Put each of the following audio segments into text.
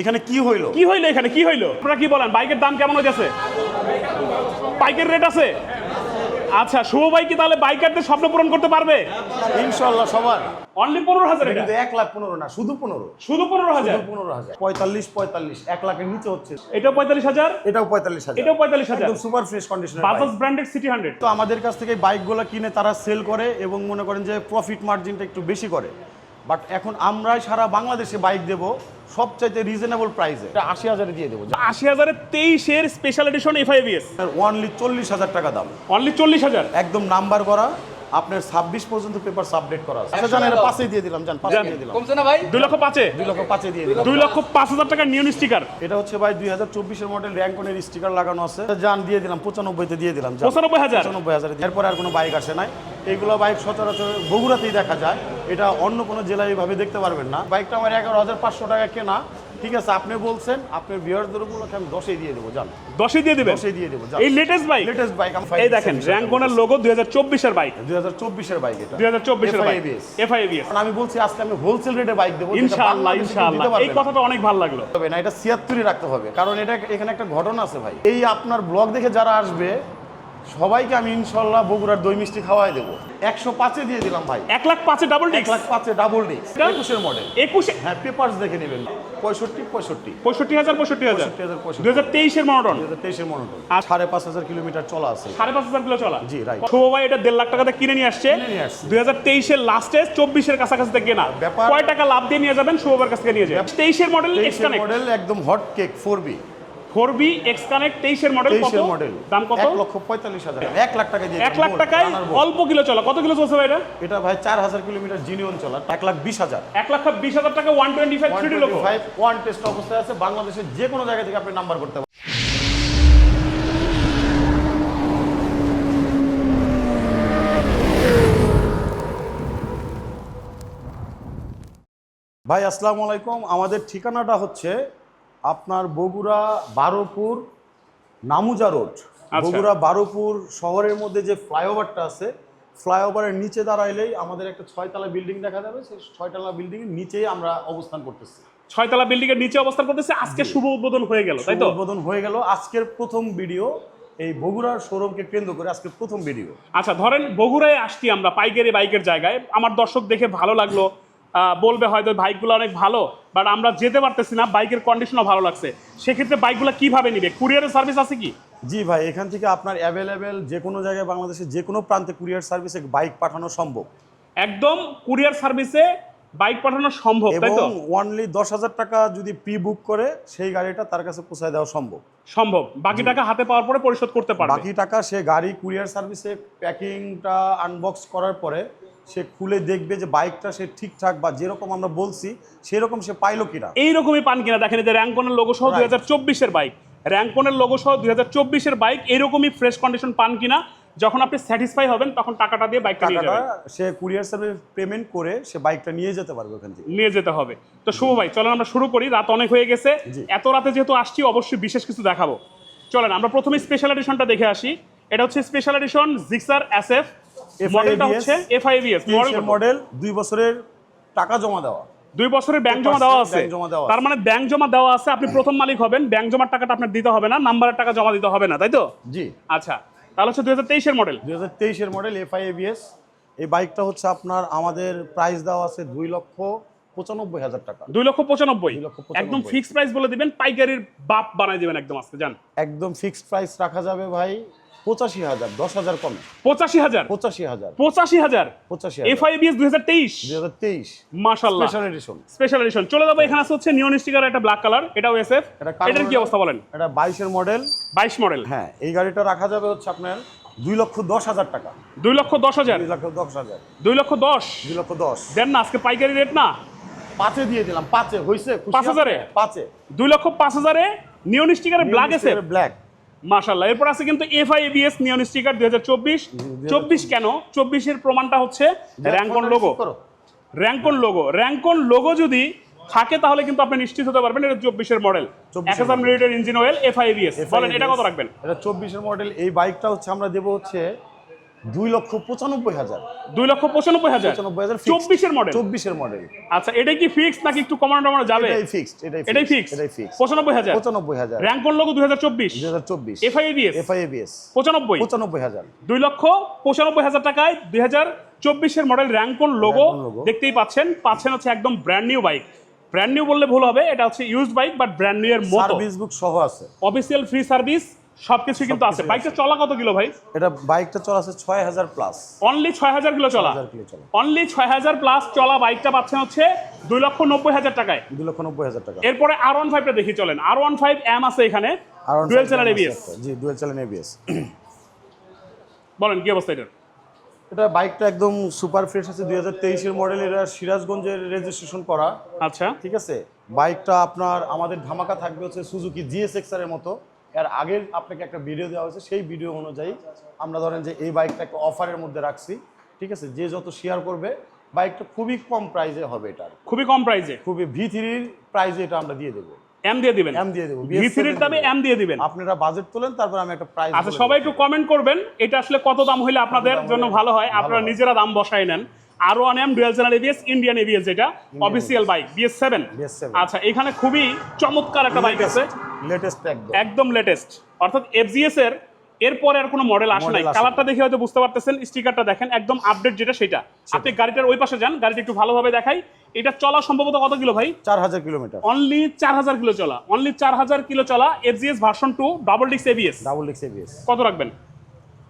এখানে কি হইল? কি হইল এখানে? কি হইল? আপনারা কি বলেন? বাইকের দাম কেমন হইতেছে? বাইকের রেট আছে? আচ্ছা শুভ ভাই কি তাহলে বাইকারদের স্বপ্ন পূরণ করতে পারবে? ইনশাল্লাহ সবার। অনলি পনেরো হাজার কিন্তু এক লাখ পনেরো না শুধু পনেরো। শুধু পনেরো হাজার? পনেরো হাজার। পঁয়তাল্লিশ পঁয়তাল্লিশ এক লাখের নিচে হচ্ছে। এটাও পঁয়তাল্লিশ হাজার? এটাও পঁয়তাল্লিশ হাজার। এটাও পঁয়তাল্লিশ হাজার? একদম super fresh condition Bajaj branded CT hundred তো আমাদের কাছ থেকে বাইকগুলো কিনে তারা সেল করে এবং মনে করেন যে প্রফিট মার্জিনটা একটু বেশি করে। বাট এখন আমরাই সারা বাংলাদেশে বাইক দেব সবচাইতে রিজনেবল প্রাইসে এটা আশি হাজারে দিয়ে দেবো। আশি হাজারের তেইশের স্পেশাল এডিশন এফআইবিএস ওয়ানলি চল্লিশ হাজার টাকা দাম। অনলি চল্লিশ হাজার? একদম নাম্বার করা আপনার ছাব্বিশ পর্যন্ত পেপার সাবমিট করা আছে। আচ্ছা জান এটা পাশে দিয়ে দিলাম জান যান। দিয়ে দিলাম। কমছে না ভাই? দুই লক্ষ পাঁচে? দুই লক্ষ পাঁচে দিয়ে দিলাম। দুই লক্ষ পাঁচ হাজার টাকার নিয়ন স্টিকার এটা হচ্ছে ভাই দুই হাজার চব্বিশের মডেল র্যাঙ্কনের স্টিকার লাগানো আছে। জান দিয়ে দিলাম পঁচানব্বইতে দিয়ে দিলাম। পঁচানব্বই হাজার? পঁচানব্বই হাজার এরপরে আর কোনো বাইক আসে নাই। এইগুলো বাইক সচরাচর বগুড়াতেই দেখা যায়। এটা অন্য কোনো জেলায় এইভাবে দেখতে পারবেন না। বাইকটা আমার এগারো হাজার পাঁচশো টাকা কেনা। ঠিক আছে আপনি বলছেন আপনার বিয়ারদের উপলক্ষে আমি দশই দিয়ে দেবো জান। দশই দিয়ে দিবেন? দশই দিয়ে দেবো এই লেটেস্ট বাইক লেটেস্ট বাইক আমি এই দেখেন র্যাঙ্কনের লোগো দুই হাজার চব্বিশের বাইক দুই হাজার চব্বিশের বাইক এটা। দুই হাজার চব্বিশের বাইক এফআইবিএস আমি বলছি আজকে আমি হোলসেল রেটে বাইক দেবো ইনশাআল্লাহ ইনশাআল্লাহ। এই কথাটা অনেক ভালো লাগল। তবে না এটা ছিয়াত্তরই রাখতে হবে। কারণ এটা এখানে একটা ঘটনা আছে ভাই। এই আপনার ব্লগ দেখে যারা আসবে সবাইকে আমি ইনশাল্লাহ বগুড়ার দই মিষ্টি খাওয়াই দেবো। একশো পাঁচে দিয়ে দিলাম ভাই। এক লাখ পাঁচে ডাবল এক লাখ পাঁচে ডাবল ডিস্ক? একুশের মডেল একুশে? হ্যাঁ পেপার্স দেখে নেবেন। পঁয়ষট্টি পঁয়ষট্টি। পঁয়ষট্টি হাজার পঁয়ষট্টি হাজার। দুই হাজার তেইশের মনোটন দুই হাজার তেইশের মডেল আর- সাড়ে পাঁচ হাজার কিলোমিটার চলা আছে। সাড়ে পাঁচ হাজার কিলো চলা? জি, right. শুভ ভাই এটা দেড় লাখ টাকাতে কিনে নিয়ে আসছে। দুই হাজার তেইশের লাস্টে চব্বিশের কাছাকাছি থেকে কেনা। ব্যাপার- কয় টাকা লাভ দিয়ে নিয়ে যাবেন? শুভবার কাছ থেকে নিয়ে যাবেন। তেইশের মডেল মডেল একদম hot cake four B four B X connect তেইশের মডেল কত? মডেল দাম কত? এক লক্ষ পঁয়তাল্লিশ হাজার এক লাখ টাকা দিয়ে এক লাখ টাকায় অল্প কিলো চলা। কত কিলো চলছে ভাই এটা? এটা ভাই চার হাজার কিলোমিটার জিনিয়ন চলা এক লাখ বিশ হাজার। এক লাখ বিশ হাজার টাকা ওয়ান টোয়েন্টি ফাইভ থ্রি লোক ওয়ান টেস্ট অবস্থায় আছে। বাংলাদেশের যে কোনো জায়গা থেকে আপনি নাম্বার করতে পারেন। ভাই আসসালামু আলাইকুম। আমাদের ঠিকানাটা হচ্ছে আপনার বগুড়া বারোপুর নামুজা রোড। আচ্ছা। বগুড়া বারোপুর শহরের মধ্যে যে ফ্লাইওভারটা আছে ফ্লাইওভারের নিচে দাঁড়াইলেই আমাদের একটা ছয়তলা বিল্ডিং দেখা যাবে। সেই ছয়তলা বিল্ডিং এর নিচেই আমরা অবস্থান করতেছি। ছয়তলা বিল্ডিং এর নিচে অবস্থান করতেছে। আজকে শুভ উদ্বোধন হয়ে গেল তাই তো? উদ্বোধন হয়ে গেল। আজকের প্রথম ভিডিও এই বগুড়ার শোরুমকে কেন্দ্র করে আজকের প্রথম ভিডিও। আচ্ছা ধরেন বগুড়ায় আসছি আমরা পাইকারি বাইকের জায়গায়। আমার দর্শক দেখে ভালো লাগল। বলবে হয়তো বাইকগুলো অনেক ভালো বাট আমরা যেতে পারতেছি না বাইকের কন্ডিশনও ভালো লাগছে। সেক্ষেত্রে বাইকগুলো কীভাবে নিবে? কুরিয়ারের সার্ভিস আছে কি? জি ভাই এখান থেকে আপনার অ্যাভেলেবেল যে কোনো জায়গায় বাংলাদেশের যে কোনো প্রান্তে কুরিয়ার সার্ভিসে বাইক পাঠানো সম্ভব। একদম কুরিয়ার সার্ভিসে বাইক পাঠানো সম্ভব তাই তো? ওয়ানলি দশ হাজার টাকা যদি প্রি বুক করে সেই গাড়িটা তার কাছে পৌঁছায় দেওয়া সম্ভব। সম্ভব। বাকি টাকা হাতে পাওয়ার পরে পরিশোধ করতে পারবে। বাকি টাকা সে গাড়ি কুরিয়ার সার্ভিসে প্যাকিংটা আনবক্স করার পরে সে খুলে দেখবে যে বাইকটা সে ঠিকঠাক বা যেরকম আমরা বলছি সেরকম সে পাইলো কিনা। এইরকমই পান কিনা দেখেন যে র্যাঙ্কনের লোগো সহ দুই হাজার চব্বিশের বাইক র্যাঙ্কনের লোগো সহ দুই হাজার চব্বিশের বাইক এরকমই ফ্রেশ কন্ডিশন পান কিনা যখন আপনি স্যাটিসফাই হবেন তখন টাকাটা দিয়ে বাইকটা নিয়ে যাবেন। সে কুরিয়ার সার্ভিস পেমেন্ট করে সে বাইকটা নিয়ে যেতে পারবে ওখান থেকে। নিয়ে যেতে হবে। তো শুভ ভাই চলেন আমরা শুরু করি রাত অনেক হয়ে গেছে। এত রাতে যেহেতু আসছি অবশ্যই বিশেষ কিছু দেখাবো। চলেন আমরা প্রথমে স্পেশাল এডিশনটা দেখে আসি। এটা হচ্ছে special edition Gixxer S F মডেলটা হচ্ছে মডেল মডেল দুই বছরের টাকা জমা দেওয়া। দুই বছরের ব্যাংক জমা দেওয়া আছে। তার মানে ব্যাংক জমা দেওয়া আছে আপনি প্রথম মালিক হবেন ব্যাংক জমার টাকাটা আপনার দিতে হবে না নাম্বারের টাকা জমা দিতে হবে না তাই তো? জি। আচ্ছা তাহলে হচ্ছে দুই হাজার তেইশের মডেল দুই হাজার তেইশের মডেল এই বাইকটা হচ্ছে আপনার আমাদের প্রাইস দেওয়া আছে দুই লক্ষ পঁচানব্বই হাজার টাকা। দুই লক্ষ পঁচানব্বই। লক্ষ একদম ফিক্সড প্রাইস বলে দিবেন পাইকারির বাপ বানাই দিবেন একদম আজকে জান? একদম ফিক্সড প্রাইস রাখা যাবে ভাই। পঁচাশি হাজার দশ হাজার কমে। পঁচাশি হাজার? পঁচাশি হাজার। পঁচাশি হাজার? পঁচাশি এফআইবিএস দুই হাজার তেইশ? দুই হাজার তেইশ। মাশাল্লাহ স্পেশাল এডিশন স্পেশাল এডিশন চলে যাব এখানে আছে হচ্ছে নিয়ন স্টিকার একটা ব্ল্যাক কালার এটাও এসএফ এটা এটার কি অবস্থা বলেন? এটা বাইশের মডেল বাইশ মডেল হ্যাঁ এই গাড়িটা রাখা যাবে হচ্ছে আপনার দুই লক্ষ দশ হাজার টাকা। দুই লক্ষ দশ হাজার? দুই লক্ষ দশ হাজার। দুই লক্ষ দশ? দুই লক্ষ দশ। দেন না আজকে পাইকারি রেট না? পাঁচে দিয়ে দিলাম পাঁচে হয়েছে পাঁচ হাজারে? পাঁচে। দুই লক্ষ পাঁচ হাজারে নিয়ন স্টিকারের ব্ল্যাক এসএফ ব্ল্যাক মাশাল্লাহ এরপর আছে কিন্তু এফআইবিএস নিয়ন স্টিকার দুই হাজার চব্বিশ। চব্বিশ কেন? চব্বিশের প্রমাণটা হচ্ছে Rancon logo Rancon logo Rancon logo যদি থাকে তাহলে কিন্তু আপনি নিশ্চিত হতে পারবেন এটা চব্বিশের মডেল 24 এক হাজার মিলিটার ইঞ্জিন অয়েল এফআইবিএস বলেন এটা কত রাখবেন? এটা চব্বিশের মডেল এই বাইকটা হচ্ছে আমরা দেবো হচ্ছে দুই লক্ষ পঁচানব্বই হাজার। দুই লক্ষ পঁচানব্বই হাজার। পঁচানব্বই হাজার চব্বিশের মডেল চব্বিশের মডেল আচ্ছা এটা কি ফিক্স নাকি একটু কমানো টমানো যাবে? এটাই ফিক্সড এটাই এটাই ফিক্স এটাই ফিক্স পঁচানব্বই হাজার। পঁচানব্বই হাজার। র্যাঙ্ক কোন লোগো দুই হাজার চব্বিশ। দুই হাজার চব্বিশ। এফআইএবিএস এফআইএবিএস পঁচানব্বই। পঁচানব্বই হাজার। দুই লক্ষ পঁচানব্বই হাজার টাকায় দুই হাজার চব্বিশের মডেল র্যাঙ্কন লোগো দেখতেই পাচ্ছেন পাচ্ছেন হচ্ছে একদম brand new bike brand new বললে ভুল হবে এটা হচ্ছে used bike but brand new এর মতো। সার্ভিস বুক সহ আছে। অফিসিয়াল ফ্রি সার্ভিস সবকিছু কিন্তু আছে। বাইকটা চলা কত কিলো ভাই? এটা বাইকটা চলা আছে ছয় হাজার প্লাস অনলি ছয় হাজার কিলো চলা। অনলি ছয় হাজার প্লাস চলা বাইকটা পাচ্ছেন হচ্ছে দুই লক্ষ নব্বই হাজার টাকায়। দুই লক্ষ নব্বই হাজার টাকা। এরপরে আর ওয়ান ফাইভটা দেখি চলেন। আর ওয়ান ফাইভ এম আছে এখানে। ডুয়েল চ্যানেল এবিএস জি ডুয়েল চ্যানেল এবিএস বলেন কি অবস্থা এটার? এটা বাইকটা একদম সুপার ফ্রেশ আছে। দুই হাজার তেইশের মডেল এটা সিরাজগঞ্জের রেজিস্ট্রেশন করা। আচ্ছা। ঠিক আছে? বাইকটা আপনার আমাদের ধামাকা থাকবে হচ্ছে সুজুকি জিএসএক্স এর মতো। এর আগের আপনাকে একটা ভিডিও দেওয়া হয়েছে সেই ভিডিও অনুযায়ী আমরা ধরেন যে এই বাইকটা একটা অফারের মধ্যে রাখছি ঠিক আছে? যে যত শেয়ার করবে বাইকটা খুবই কম প্রাইজে হবে এটা খুবই কম প্রাইজে খুবই ভি থ্রির প্রাইজে এটা আমরা দিয়ে দেবো। এম দিয়ে দিবেন? এম দিয়ে দেবো ভিসিরির দামে এম দিয়ে দিবেন? আপনারা বাজেট তোলেন তারপর আমি একটা প্রাইস আচ্ছা সবাই একটু কমেন্ট করবেন এটা আসলে কত দাম হলে আপনাদের জন্য ভালো হয় আপনারা নিজেরা দাম বসাই নেন। আরও one M dual channel ABS Indian ABS যেটা অফিসিয়াল বাইক বিএস সেভেন আচ্ছা এখানে খুবই চমৎকার একটা বাইক আছে। লেটেস্ট একদম। লেটেস্ট অর্থাৎ এফজিএস এর এরপরে আর কোনো মডেল আসে নাই। কালারটা দেখে হয়তো বুঝতে পারতেছেন স্টিকারটা দেখেন একদম আপডেট যেটা সেটা। আপনি গাড়িটার ওই পাশে যান গাড়িটা একটু ভালোভাবে দেখাই। এটা চলা সম্ভবত কত কিলো ভাই? চার হাজার কিলোমিটার। অনলি চার হাজার কিলো চলা। অনলি চার হাজার কিলো চলা এফজিএস ভার্সন টু ডাবল ডিক্স এবিএস ডাবল ডিক্স এবিএস কত রাখবেন?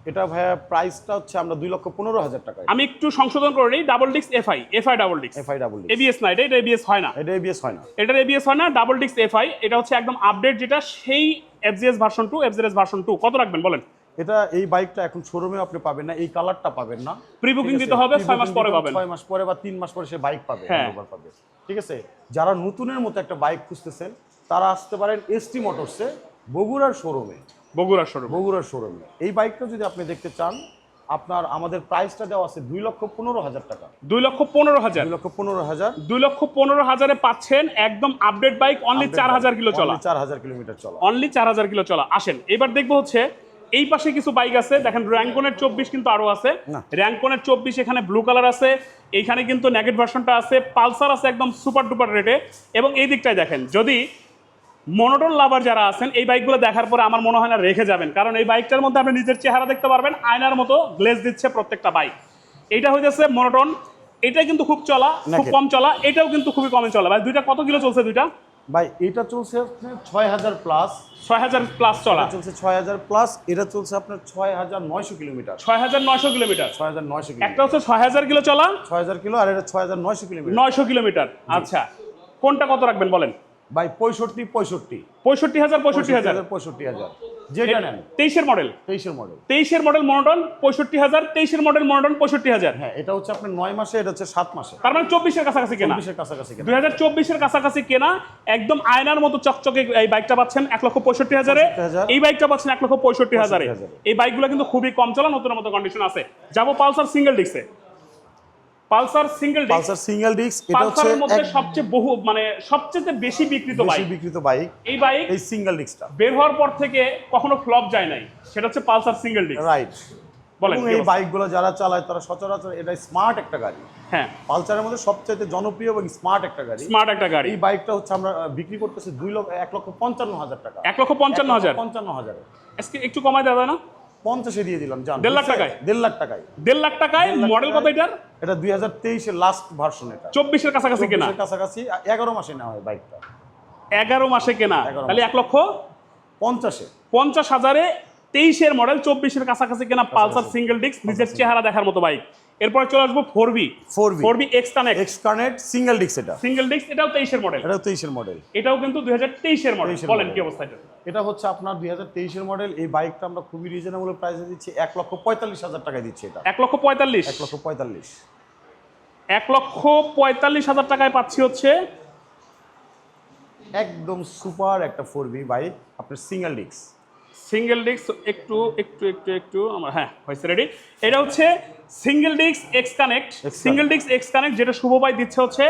এটা ভাইয়া প্রাইসটা হচ্ছে আমরা দুই লক্ষ পনেরো হাজার টাকা আমি একটু সংশোধন করে নিই ডাবল ডিক্স এফআই এফআই ডাবল ডিক্স এফআই ডাবল ডিক্স এবিএস না এটা এটা এবিএস হয় না। এটা এবিএস হয় না। এটা এবিএস হয় না ডাবল ডিক্স এফআই এটা হচ্ছে একদম আপডেট যেটা সেই FGS version two FGS version two কত রাখবেন বলেন? এটা এই বাইকটা এখন শোরুমে আপনি পাবেন না এই কালারটা পাবেন না। প্রি বুকিং দিতে হবে ছয় মাস পরে পাবেন। ছয় মাস পরে বা তিন মাস পরে সে বাইক পাবে হ্যাঁ। পাবে। ঠিক আছে? যারা নতুনের মতো একটা বাইক খুঁজতেছেন তারা আসতে পারেন এসটি মোটরসে বগুড়ার শোরুমে বগুড়া শোরুম। বগুড়া শোরুমে। এই বাইকটা যদি আপনি দেখতে চান আপনার আমাদের প্রাইসটা দেওয়া আছে দুই লক্ষ পনেরো হাজার টাকা। দুই লক্ষ পনেরো হাজার। দুই লক্ষ পনেরো হাজার। দুই লক্ষ পনেরো হাজারে পাচ্ছেন একদম আপডেট বাইক অনলি চার হাজার কিলো চলা। চার হাজার কিলোমিটার চলা। অনলি চার হাজার কিলো চলা। আসেন এবার দেখব হচ্ছে এই পাশে কিছু বাইক আছে দেখেন র্যাঙ্কনের চব্বিশ কিন্তু আরও আছে। র্যাঙ্কনের চব্বিশ এখানে ব্লু কালার আছে। এইখানে কিন্তু নেগেট ভার্সনটা আছে পালসার আছে একদম সুপার ডুপার রেটে এবং এই দিকটায় দেখেন যদি মনোটন লাভার যারা আছেন এই বাইকগুলো দেখার পরে আমার মনে হয় না রেখে যাবেন। কারণ এই বাইকটার মধ্যে আপনি নিজের চেহারা দেখতে পারবেন আয়নার মতো গ্লেজ দিচ্ছে প্রত্যেকটা বাইক। এটা হইতেছে মনোটন। এটা কিন্তু খুব চলা খুব কম চলা এটাও কিন্তু খুবই কমে চলা। ভাই দুইটা কত কিলো চলছে দুইটা? ভাই এটা চলছে আপনার ছয় হাজার প্লাস। ছয় হাজার প্লাস চলা। চলছে ছয় হাজার প্লাস এটা চলছে আপনার ছয় হাজার নয়শো কিলোমিটার। ছয় হাজার নয়শো কিলোমিটার। ছয় হাজার নয়শো একটা হচ্ছে ছয় হাজার কিলো চলা। ছয় হাজার কিলো আর এটা ছয় হাজার নয়শো কিলোমিটার। নয়শো কিলোমিটার। আচ্ছা কোনটা কত রাখবেন বলেন? ভাই পঁয়ষট্টি পঁয়ষট্টি। পঁয়ষট্টি হাজার পঁয়ষট্টি হাজার। পঁয়ষট্টি হাজার যেটা নেন। তেইশের মডেল তেইশের মডেল তেইশের মডেল মনোটন পঁয়ষট্টি হাজার। তেইশের মডেল মনোটন পঁয়ষট্টি হাজার। হ্যাঁ এটা হচ্ছে আপনার নয় মাসে এটা হচ্ছে সাত মাসে। তার মানে চব্বিশের কাছাকাছি কেনা। চব্বিশের কাছাকাছি দুই হাজার চব্বিশের কাছাকাছি কেনা। একদম আয়নার মতো চকচকে এই বাইকটা পাচ্ছেন এক লক্ষ পঁয়ষট্টি হাজারে। 65,000 এই বাইকটা পাচ্ছেন এক লক্ষ পঁয়ষট্টি হাজারে। 65,000 এই বাইকগুলো কিন্তু খুবই কম চলা নতুনের মতো কন্ডিশন আছে। যাব Pulsar single ডিক্সে Pulsar single Pulsar single disc এটা হচ্ছে মধ্যে সবচেয়ে বহু মানে সবচেয়ে বেশি বিক্রিত বেশি বাইক বিক্রিত বাইক এই বাইক এই সিঙ্গেল ডিস্কটা বের হওয়ার পর থেকে কখনো ফ্লপ যায় নাই। সেটা হচ্ছে পালসার সিঙ্গেল ডিস্ক রাইট বলেন এই বাইকগুলো যারা চালায় তারা সচরাচর এটা স্মার্ট একটা গাড়ি। হ্যাঁ। পালসারের মধ্যে সবচেয়ে জনপ্রিয় এবং স্মার্ট একটা গাড়ি। স্মার্ট একটা গাড়ি। এই বাইকটা হচ্ছে আমরা বিক্রি করতেছি দুই লক্ষ এক লক্ষ পঞ্চান্ন হাজার টাকা। এক লক্ষ পঞ্চান্ন হাজার। পঞ্চান্ন হাজারে। আজকে একটু কমায় দেওয়া যায় না? পঞ্চাশে দিয়ে দিলাম জান। দেড় লাখ টাকায়? দেড় লাখ টাকায়। দেড় লাখ টাকায় মডেল কত। এটার? এটা দুই হাজার তেইশের লাস্ট ভার্সন এটা। চব্বিশের কাছাকাছি কেনা? কাছাকাছি এগারো মাসে নেওয়া হয় বাইকটা এগারো মাসে কেনা? 11 তাহলে এক লক্ষ? পঞ্চাশে। পঞ্চাশ হাজারে তেইশের মডেল চব্বিশের কাছাকাছি কেনা পালসার সিঙ্গেল ডিস্ক নিজের চেহারা দেখার মতো বাইক এরপরে চলে আসব four B 4V four B X connect X connect single disc এটা। সিঙ্গেল ডিস্ক এটাও তেইশের মডেল এটা তেইশের মডেল এটাও কিন্তু দুই হাজার তেইশের মডেল 23 বলেন। কি অবস্থা এটা? এটা হচ্ছে আপনার দুই হাজার তেইশের মডেল এই বাইকটা আমরা খুবই রিজনেবল প্রাইসে দিচ্ছি। এক লক্ষ পঁয়তাল্লিশ হাজার টাকায় দিচ্ছি এটা। এক লক্ষ পঁয়তাল্লিশ। এক লক্ষ পঁয়তাল্লিশ। এক লক্ষ পঁয়তাল্লিশ হাজার টাকায় পাচ্ছি হচ্ছে একদম সুপার একটা ফোর বি বাইক আপনার সিঙ্গেল ডিস্ক সিঙ্গেল ডিস্ক একটু একটু একটু একটু আমার হ্যাঁ হয়েছে রেডি এটা হচ্ছে single disc X connect single disc X connect যেটা শুভ ভাই দিচ্ছে হচ্ছে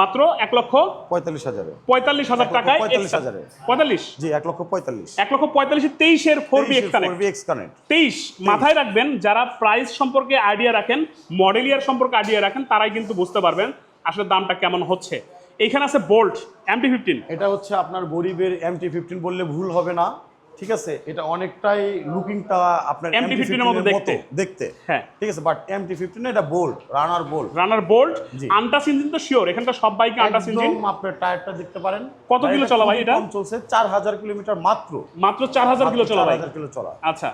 মাত্র এক লক্ষ পঁয়তাল্লিশ হাজারে। পঁয়তাল্লিশ হাজার টাকায় পঁয়তাল্লিশ। হাজারে। পঁয়তাল্লিশ? জি এক লক্ষ পঁয়তাল্লিশ। এক লক্ষ পঁয়তাল্লিশ তেইশের four B X connect X connect তেইশ মাথায় রাখবেন যারা প্রাইস সম্পর্কে আইডিয়া রাখেন মডেল ইয়ার সম্পর্কে আইডিয়া রাখেন তারাই কিন্তু বুঝতে পারবেন আসলে দামটা কেমন হচ্ছে। এইখানে আছে বোল্ট এমটি ফিফটিন এটা হচ্ছে আপনার গরিবের এমটি ফিফটিন বললে ভুল হবে না। ঠিক আছে? এটা অনেকটাই লুকিংটা আপনার MT15 MT15 এর মতো দেখতে। দেখতে। হ্যাঁ। ঠিক আছে বাট এমটি ফিফটিন এটা bold runner bold runner bolt জি। আন্টাস ইঞ্জিন তো শিওর এখানকার সব বাইকে আন্টাস ইঞ্জিন আপনার টায়ারটা দেখতে পারেন। কত কিলো চলা ভাই এটা? কম চলছে চার হাজার কিলোমিটার মাত্র। মাত্র চার হাজার কিলো চলা 4000 কিলো চলা। আচ্ছা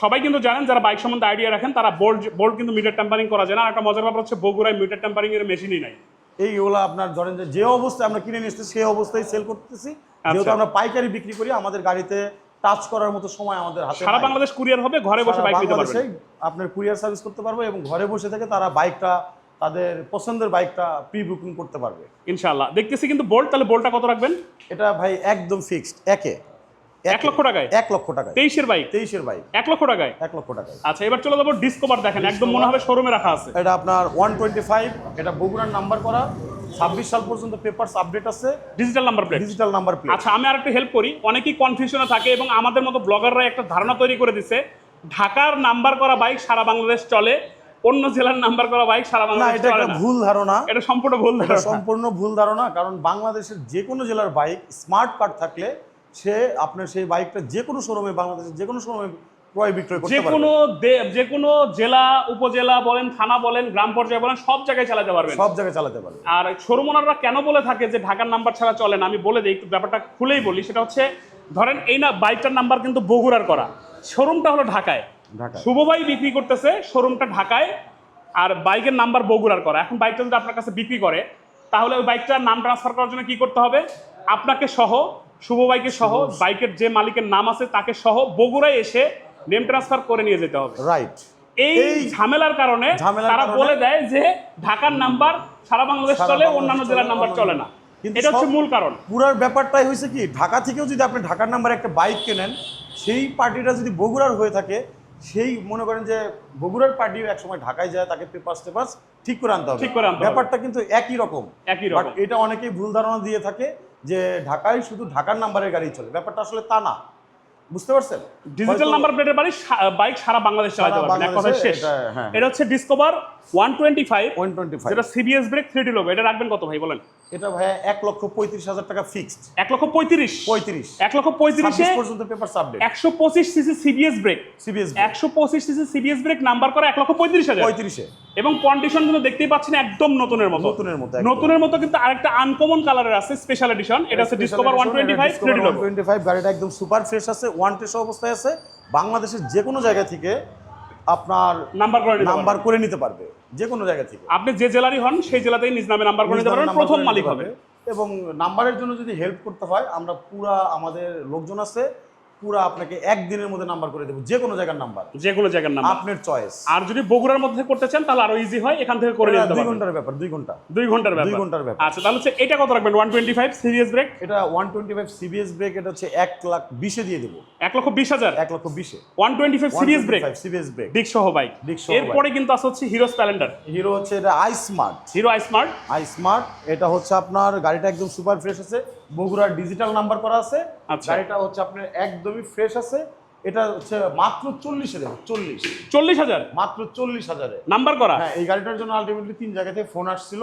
সবাই কিন্তু জানেন যারা বাইক সম্বন্ধে আইডিয়া রাখেন তারা বোল্ট বোল্ট কিন্তু মিটার টেম্পারিং করা যায় না। আর একটা মজার ব্যাপার হচ্ছে বগুড়ায় মিটার টেম্পারিং এর মেশিনই নাই। এইগুলো আপনার ধরেন যে অবস্থায় আমরা কিনে নিয়ে এসেছি সেই অবস্থায় সেল করতেছি। আচ্ছা। যেহেতু আমরা পাইকারি বিক্রি করি আমাদের গাড়িতে টাচ করার মতো সময় আমাদের হাতে সারা বাংলাদেশ কুরিয়ার হবে ঘরে বসে বাইক নিতে পারবেন। আপনার কুরিয়ার সার্ভিস করতে পারব এবং ঘরে বসে থেকে তারা বাইকটা তাদের পছন্দের বাইকটা প্রি বুকিং করতে পারবে। ইনশাআল্লাহ। দেখতেছি কিন্তু বোল্ট তাহলে বোল্টটা কত রাখবেন? এটা ভাই একদম ফিক্সড একে। এক লক্ষ টাকায়? এক লক্ষ টাকায়। তেইশের বাইক? তেইশের বাইক। এক লক্ষ টাকায়? এক লক্ষ টাকায়। আচ্ছা এবার চলে যাব ডিসকভার দেখেন একদম মনে হবে শোরুমে রাখা আছে। এটা আপনার ওয়ান টোয়েন্টি ফাইভ এটা বগুড়ার নাম্বার করা। ছাব্বিশ সাল পর্যন্ত পেপারস আপডেট আছে। Digital number plate digital number plate আচ্ছা আমি আর একটু হেল্প করি। অনেকেই কনফিউশনে থাকে এবং আমাদের মতো ব্লগাররা একটা ধারণা তৈরি করে দিছে। ঢাকার নাম্বার করা বাইক সারা বাংলাদেশ চলে অন্য জেলার নাম্বার করা বাইক সারা বাংলাদেশ এটা একটা ভুল ধারণা। এটা সম্পূর্ণ ভুল ধারণা। সম্পূর্ণ ভুল ধারণা কারণ বাংলাদেশের যে কোনো জেলার বাইক স্মার্ট কার্ড থাকলে সে আপনার সেই বাইকটা যে কোনো শোরুমে বাংলাদেশের যে কোনো শোরুমে ক্রয় বিক্রয় যে করতে পারবে কোনো যে কোনো জেলা উপজেলা বলেন থানা বলেন গ্রাম পর্যায়ে বলেন সব জায়গায় চালাতে পারবেন। সব জায়গায় চালাতে পারবে আর শোরুম ওনাররা কেন বলে থাকে যে ঢাকার নাম্বার ছাড়া চলে না? আমি বলে দিই একটু ব্যাপারটা খুলেই বলি সেটা হচ্ছে ধরেন এই না বাইকটার নাম্বার কিন্তু বগুড়ার করা। শোরুমটা হলো ঢাকায়। ঢাকায়। শুভ ভাই বিক্রি করতেছে শোরুমটা ঢাকায় আর বাইকের নাম্বার বগুড়ার করা। এখন বাইকটা যদি আপনার কাছে বিক্রি করে তাহলে ওই বাইকটার নাম ট্রান্সফার করার জন্য কি করতে হবে? আপনাকে সহ শুভ বাইকের সহ বাইকের যে মালিকের নাম আছে তাকে সহ বগুড়ায় এসে নেম ট্রান্সফার করে নিয়ে যেতে হবে। রাইট এই ঝামেলার কারণে তারা বলে দেয় যে ঢাকার নাম্বার সারা বাংলাদেশ চলে অন্যান্য জেলার নাম্বার চলে না। এটা হচ্ছে মূল কারণ। পুরার ব্যাপারটাই হয়েছে কি ঢাকা থেকেও যদি আপনি ঢাকার নাম্বার একটা বাইক কেনেন সেই পার্টিটা যদি বগুড়ার হয়ে থাকে সেই মনে করেন যে বগুড়ার পার্টি এক সময় ঢাকায় যায় তাকে পেপার্স টেপার্স ঠিক করে আনতে হবে। ব্যাপারটা কিন্তু একই রকম। একই রকম। এটা অনেকেই ভুল ধারণা দিয়ে থাকে। যে ঢাকায় শুধু ঢাকার নাম্বারের গাড়ি চলে ব্যাপারটা আসলে তা না। বুঝতে পারছেন? ডিজিটাল নাম্বার প্লেটের বাড়ি বাইক সারা বাংলাদেশ চালাতে পারবেন এক কথায় শেষ। এটা- হ্যাঁ। হচ্ছে ডিসকভার ওয়ান টোয়েন্টি ফাইভ 125 যেটা সিবিএস ব্রেক থ্রি লোগো এটা রাখবেন কত ভাই বলেন? এটা ভাইয়া এক লক্ষ পঁয়ত্রিশ হাজার টাকা ফিক্সড এক লক্ষ পঁয়ত্রিশ? পঁয়ত্রিশ। এক লক্ষ পঁয়ত্রিশে পর্যন্ত পেপার সাবডেট একশো পঁচিশ সিসি সিবিএস ব্রেক সিবিএস একশো পঁচিশ সিসি সিবিএস ব্রেক নাম্বার করা এক লক্ষ পঁয়ত্রিশ হাজার। পঁয়ত্রিশে। এবং কন্ডিশন কিন্তু দেখতেই পাচ্ছেন একদম নতুনের মতো। নতুনের মতো নতুনের মতো কিন্তু আরেকটা আনকমন কালারের আছে স্পেশাল এডিশন এটা হচ্ছে Discover one twenty five three logo 125 গাড়িটা একদম সুপার ফ্রেশ আছে ওয়ান টেস্ট অবস্থায় আছে। বাংলাদেশের যে কোনো জায়গা থেকে আপনার নাম্বার করে নাম্বার করে নিতে পারবে। যে কোনো জায়গা থেকে। আপনি যে জেলারই হন সেই জেলাতেই নিজ নামে নাম্বার করে নিতে পারবেন প্রথম মালিক হবে। এবং নাম্বারের জন্য যদি হেল্প করতে হয় আমরা পুরা আমাদের লোকজন আছে পুরা আপনাকে একদিনের মধ্যে নাম্বার করে দেবো যে কোনো জায়গার নাম্বার। যে কোনো জায়গার নাম্বার। আপনার চয়েস আর যদি বগুড়ার মধ্যে করতে চান তাহলে আরও ইজি হয় এখান থেকে করে নিতে পারবেন। ঘণ্টার ব্যাপার দুই ঘণ্টা। দুই ঘণ্টার ব্যাপার। দুই ঘণ্টার ব্যাপার। আচ্ছা তাহলে হচ্ছে এটা কত রাখবেন? One twenty five serious brake এটা one twenty five CBS brake এটা হচ্ছে এক লাখ বিশে দিয়ে দেবো। এক লক্ষ বিশ হাজার? এক লক্ষ বিশে। One twenty five serious brake CBS brake disc সহ বাইক ডিস্ক সহ এরপরে কিন্তু আছে হচ্ছে হিরো স্প্লেন্ডার হিরো হচ্ছে এটা I smart Hero I smart I smart এটা হচ্ছে আপনার গাড়িটা একদম সুপার ফ্রেশ আছে। বগুড়ার ডিজিটাল নাম্বার করা আছে। আচ্ছা। গাড়িটা হচ্ছে আপনার একদমই ফ্রেশ আছে। এটা হচ্ছে মাত্র চল্লিশে দেবো চল্লিশ। চল্লিশ হাজার? মাত্র চল্লিশ হাজারে। নাম্বার করা? হ্যাঁ এই গাড়িটার জন্য আলটিমেটলি তিন জায়গা থেকে ফোন আসছিল।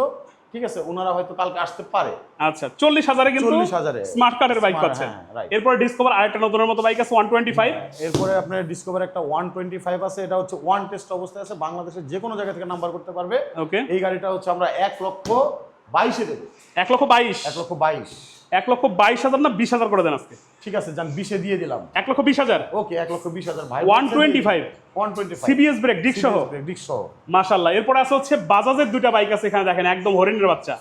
ঠিক আছে ওনারা হয়তো কালকে আসতে পারে। আচ্ছা চল্লিশ হাজারে কিন্তু 40,000 এ। স্মার্ট কার্ডের বাইক পাচ্ছেন। হ্যাঁ, এরপরে ডিসকভার আরেকটা নতুনের মতো বাইক আছে ওয়ান টোয়েন্টি ফাইভ এরপরে আপনার ডিসকভার একটা ওয়ান টোয়েন্টি ফাইভ আছে। এটা হচ্ছে ওয়ান টেস্ট অবস্থায় আছে। বাংলাদেশের যে কোনো জায়গা থেকে নাম্বার করতে পারবে। ওকে এই গাড়িটা হচ্ছে আমরা এক লক্ষ বাইশে দেবো। এক লক্ষ বাইশ। এক লক্ষ বাইশ। এক লক্ষ বাইশ হাজার না বিশ হাজার করে দেন আজকে। ঠিক আছে যান বিশে দিয়ে দিলাম। এক লক্ষ বিশ হাজার? ওকে এক লক্ষ বিশ হাজার ভাই। 125 one twenty five. One CBS brake disc সহ? ডিক সহ। মাশাল্লাহ এরপরে আছে হচ্ছে বাজাজের দুইটা বাইক আছে এখানে দেখেন একদম হরিণের বাচ্চা।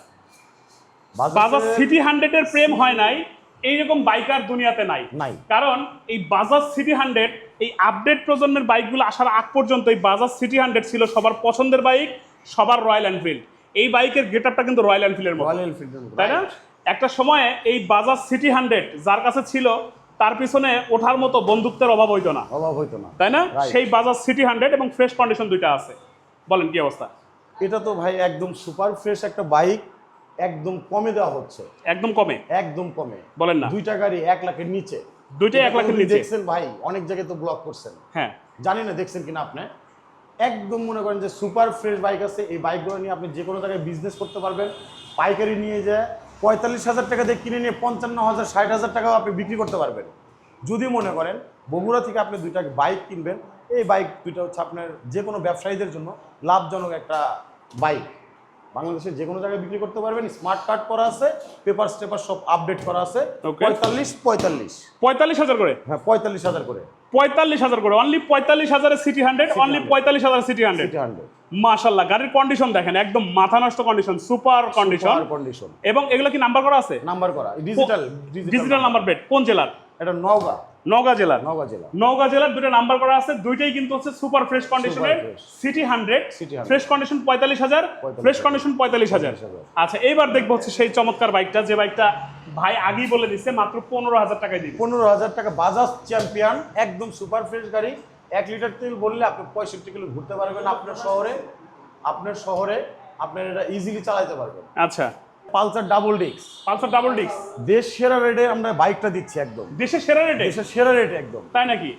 বাজাজ সিটি হান্ড্রেডের প্রেম হয় নাই এইরকম বাইকার দুনিয়াতে নাই। নাই। কারণ এই বাজাজ সিটি হান্ড্রেড এই আপডেট প্রজন্মের বাইকগুলো আসার আগ পর্যন্ত এই বাজাজ সিটি হান্ড্রেড ছিল সবার পছন্দের বাইক সবার রয়্যাল এনফিল্ড। এই বাইকের গেট আপটা কিন্তু রয়্যাল এনফিল্ডের মতো। তাই না? একটা সময়ে এই বাজাজ সিটি হান্ড্রেড যার কাছে ছিল তার পিছনে ওঠার মতো বন্ধুত্বের অভাব হইতো না। অভাব হইতো না। তাই না? সেই বাজাজ সিটি হান্ড্রেড এবং ফ্রেশ কন্ডিশন দুইটা আছে। বলেন কি অবস্থা? এটা তো ভাই একদম সুপার ফ্রেশ একটা বাইক একদম কমে দেওয়া হচ্ছে। একদম কমে? একদম কমে। বলেন না। দুইটা গাড়ি এক লাখের নিচে। দুইটাই এক লাখের নিচে। দেখছেন ভাই? অনেক জায়গায় তো ব্লক করছেন। হ্যাঁ। জানি না দেখছেন কিনা আপনি। একদম মনে করেন যে সুপার ফ্রেশ বাইক আছে। এই বাইকগুলো নিয়ে আপনি যে কোনো জায়গায় বিজনেস করতে পারবেন। পাইকারি নিয়ে যায় পঁয়তাল্লিশ হাজার টাকা দিয়ে কিনে নিয়ে পঞ্চান্ন হাজার ষাট হাজার টাকাও আপনি বিক্রি করতে পারবেন। যদি মনে করেন বগুড়া থেকে আপনি দুইটা বাইক কিনবেন এই বাইক দুইটা হচ্ছে আপনার যে কোনো ব্যবসায়ীদের জন্য লাভজনক একটা বাইক। বাংলাদেশের যে কোনো জায়গায় বিক্রি করতে পারবেন স্মার্ট কার্ড করা আছে পেপার স্টেপার সব আপডেট করা আছে। পঁয়তাল্লিশ পঁয়তাল্লিশ। পঁয়তাল্লিশ হাজার করে? হ্যাঁ পঁয়তাল্লিশ হাজার করে। পঁয়তাল্লিশ হাজার করে অনলি পঁয়তাল্লিশ হাজারের সিটি হান্ড্রেড অনলি পঁয়তাল্লিশ হাজার সিটি হান্ড্রেড সিটি হান্ড্রেড মাশাল্লাহ গাড়ির কন্ডিশন দেখেন একদম মাথা নষ্ট কন্ডিশন সুপার কন্ডিশন কন্ডিশন এবং এগুলো কি নাম্বার করা আছে? নাম্বার করা ডিজিটাল ডিজিটাল নাম্বার প্লেট কোন জেলার? এটা নওগাঁ। নওগাঁ জেলার। নওগাঁ জেলা নওগাঁ জেলার দুটো নাম্বার করা আছে দুইটাই কিন্তু হচ্ছে সুপার ফ্রেশ কন্ডিশনের CT hundred City 100 fresh condition পঁয়তাল্লিশ হাজার ফ্রেশ কন্ডিশন পঁয়তাল্লিশ হাজার। আচ্ছা এইবার দেখব হচ্ছে সেই চমৎকার বাইকটা যে বাইকটা ভাই আগেই বলে দিচ্ছে মাত্র পনেরো হাজার টাকায় দিবে পনেরো হাজার টাকা বাজাজ চ্যাম্পিয়ন একদম সুপার ফ্রেশ গাড়ি। এক লিটার তেল বললে আপনি পঁয়ষট্টি কিলো ঘুরতে পারবেন আপনার শহরে আপনার শহরে আপনার এটা ইজিলি চালাতে পারবেন। আচ্ছা। পালসার ডাবল ডিক্স পালসার ডাবল ডিক্স দেশ সেরা রেটে আমরা বাইকটা দিচ্ছি একদম। দেশের সেরা রেটে দেশের সেরা রেটে একদম। তাই নাকি?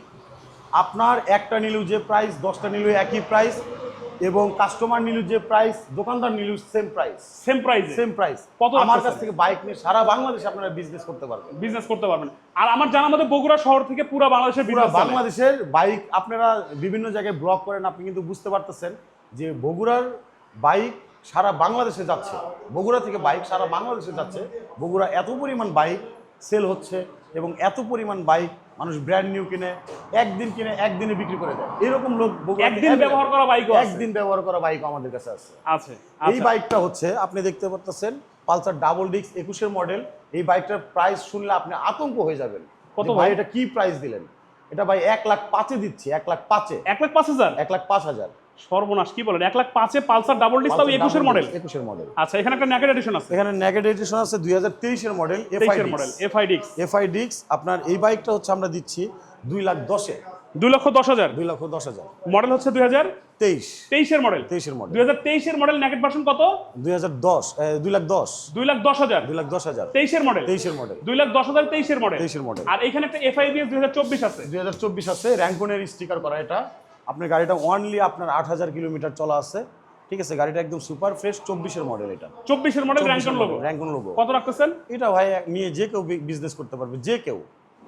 আপনার একটা নিলু যে প্রাইস দশটা নিলু একই প্রাইস এবং কাস্টমার নিলেও যে প্রাইস দোকানদার নিলেও same price same price same price কত আমার কাছ থেকে বাইক নিয়ে সারা বাংলাদেশে আপনারা বিজনেস করতে পারবেন। বিজনেস করতে পারবেন। আর আমার জানা মতে বগুড়া শহর থেকে পুরো বাংলাদেশের পুরো বাংলাদেশের বাইক আপনারা বিভিন্ন জায়গায় ব্লক করেন আপনি কিন্তু বুঝতে পারতেছেন যে বগুড়ার বাইক সারা বাংলাদেশে যাচ্ছে। বগুড়া থেকে বাইক সারা বাংলাদেশে যাচ্ছে। বগুড়া এত পরিমাণ বাইক সেল হচ্ছে এবং এত পরিমাণ বাইক মানুষ ব্র্যান্ড নিউ কিনে একদিন কিনে একদিনে বিক্রি করে দেয়। এরকম লোক একদিন ব্যবহার করা বাইক একদিন ব্যবহার করা বাইক আমাদের কাছে আছে। আছে এই আচ্ছা বাইকটা হচ্ছে আপনি দেখতে পারতেছেন পালসার ডাবল ডিক্স একুশের মডেল এই বাইকটার প্রাইস শুনলে আপনি আতঙ্ক হয়ে যাবেন কত ভাই? ভাই এটা কি প্রাইস দিলেন? এটা ভাই এক লাখ পাঁচে দিচ্ছি এক লাখ পাঁচে। এক লাখ পাঁচ হাজার? এক লাখ পাঁচ হাজার। সর্বনাশ কি বলেন? এক লাখ পাঁচে পালসার ডাবল ডিস তাও একুশের মডেল একুশের মডেল আচ্ছা এখানে একটা ন্যাকেট এডিশন আছে। এখানে নেগেটিভ এডিশন আছে দুই হাজার তেইশের মডেল এফআই তেইশের মডেল এফআই ডিক্স এফআই ডিক্স আপনার এই বাইকটা হচ্ছে আমরা দিচ্ছি দুই লাখ দশে। দুই লক্ষ দশ হাজার? দুই লক্ষ দশ হাজার। মডেল হচ্ছে দুই হাজার তেইশ। তেইশের মডেল তেইশের মডেল দুই হাজার তেইশের মডেল ন্যাকেট ভার্সন কত? দুই হাজার দশ দুই লাখ দশ। দুই লাখ দশ হাজার। দুই লাখ দশ হাজার। তেইশের মডেল তেইশের মডেল দুই লাখ দশ হাজার তেইশের মডেল তেইশের মডেল আর এখানে একটা এফআইবিএস দুই হাজার চব্বিশ আছে। দুই হাজার চব্বিশ আছে র্যাঙ্কনের স্টিকার করা এটা। আপনার গাড়িটা ওয়ানলি আপনার আট হাজার কিলোমিটার চলা আছে। ঠিক আছে গাড়িটা একদম সুপার ফ্রেশ চব্বিশের মডেল এটা। চব্বিশের model Rancon logo Rancon logo কত রাখতেছেন? এটা ভাই নিয়ে যে কেউ বিজনেস করতে পারবে যে কেউ।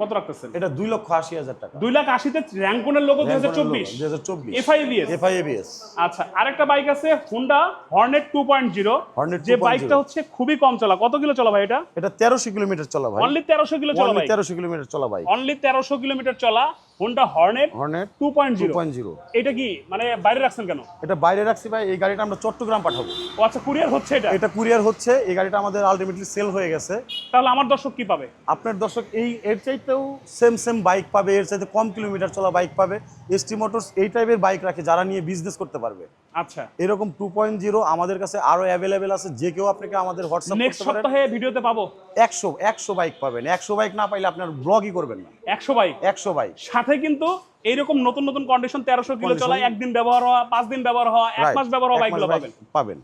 কত রাখতেছেন? এটা দুই লক্ষ আশি হাজার টাকা। দুই লাখ আশিতে র্যাঙ্কনের লোগো দুই হাজার চব্বিশ? দুই হাজার চব্বিশ। এফআইবিএস এফআইএবিএস আচ্ছা আরেকটা বাইক আছে Honda Hornet two point zero Hornet যে বাইকটা হচ্ছে খুবই কম চলা। কত কিলো চলা ভাই এটা? এটা তেরোশো কিলোমিটার চলা ভাই। অনলি তেরোশো কিলো চলা ভাই তেরোশো কিলোমিটার চলা ভাই অনলি তেরোশো কিলোমিটার চলা। Honda Hornet Hornet two point zero point zero এটা কি মানে বাইরে রাখছেন কেন? এটা বাইরে রাখছি ভাই এই গাড়িটা আমরা চট্টগ্রাম পাঠাবো। ও আচ্ছা কুরিয়ার হচ্ছে এটা? এটা কুরিয়ার হচ্ছে এই গাড়িটা আমাদের আলটিমেটলি সেল হয়ে গেছে। তাহলে আমার দর্শক কি পাবে? আপনার দর্শক এই এর চাইতেও সেম সেম বাইক পাবে এর চাইতে কম কিলোমিটার চলা বাইক পাবে। এসটি মোটরস এই টাইপের বাইক রাখে যারা নিয়ে বিজনেস করতে পারবে। আচ্ছা। এরকম টু পয়েন্ট জিরো আমাদের কাছে আরও অ্যাভেলেবেল আছে যে কেউ আপনাকে আমাদের হোয়াটসঅ্যাপ নেক্সট সপ্তাহে ভিডিওতে পাবো। একশো একশো বাইক পাবেন। একশো বাইক না পাইলে আপনার ব্লগই করবেন না। একশো বাইক একশো বাইক সাথে কিন্তু এইরকম নতুন নতুন কন্ডিশন তেরোশো কিলো চলায় চলা একদিন ব্যবহার হওয়া পাঁচ দিন ব্যবহার হওয়া এক মাস ব্যবহার হওয়া বাইকগুলো পাবেন। পাবেন।